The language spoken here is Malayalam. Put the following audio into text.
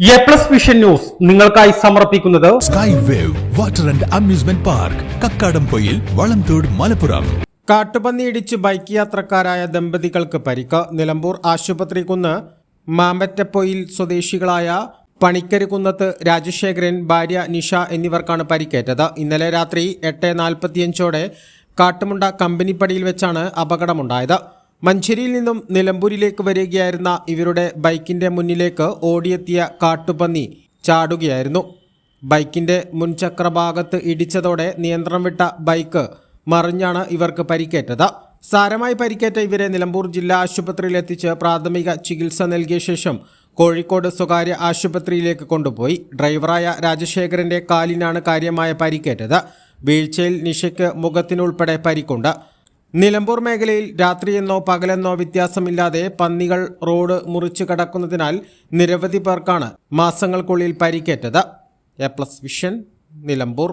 എ പ്ലസ് വിഷൻ ന്യൂസ് നിങ്ങൾക്കായി സമർപ്പിക്കുന്നത് sky wave water and amusement park Kakkadampoyil Valamthode Malappuram. കാട്ടുപന്നി ഇടിച്ച് ബൈക്ക് യാത്രക്കാരായ ദമ്പതികൾക്ക് പരിക്ക്. നിലമ്പൂർ ആശുപത്രി കുന്ന് മാമ്പറ്റപ്പൊയിൽ സ്വദേശികളായ പണിക്കര് കുന്നത്ത് രാജശേഖരൻ ഭാര്യ നിഷ എന്നിവർക്കാണ് പരിക്കേറ്റത്. ഇന്നലെ രാത്രി എട്ട് നാൽപ്പത്തിയഞ്ചോടെ കാട്ടുമുണ്ട കമ്പനിപ്പടിയിൽ വെച്ചാണ് അപകടമുണ്ടായത്. മഞ്ചേരിയിൽ നിന്നും നിലമ്പൂരിലേക്ക് വരികയായിരുന്ന ഇവരുടെ ബൈക്കിന്റെ മുന്നിലേക്ക് ഓടിയെത്തിയ കാട്ടുപന്നി ചാടുകയായിരുന്നു. ബൈക്കിന്റെ മുൻചക്രഭാഗത്ത് ഇടിച്ചതോടെ നിയന്ത്രണം വിട്ട ബൈക്ക് മറിഞ്ഞാണ് ഇവർക്ക് പരിക്കേറ്റത്. സാരമായി പരിക്കേറ്റ ഇവരെ നിലമ്പൂർ ജില്ലാ ആശുപത്രിയിൽ എത്തിച്ച് പ്രാഥമിക ചികിത്സ നൽകിയ ശേഷം കോഴിക്കോട് സ്വകാര്യ ആശുപത്രിയിലേക്ക് കൊണ്ടുപോയി. ഡ്രൈവറായ രാജശേഖരന്റെ കാലിനാണ് കാര്യമായ പരിക്കേറ്റത്. വീഴ്ചയിൽ നിഷയ്ക്ക് മുഖത്തിനുൾപ്പെടെ പരിക്കുണ്ട്. നിലമ്പൂർ മേഖലയിൽ രാത്രിയെന്നോ പകലെന്നോ വ്യത്യാസമില്ലാതെ പന്നികൾ റോഡ് മുറിച്ചു കടക്കുന്നതിനാൽ നിരവധി പേർക്കാണ് മാസങ്ങൾക്കുള്ളിൽ പരിക്കേറ്റത്. A plus vision Nilambur.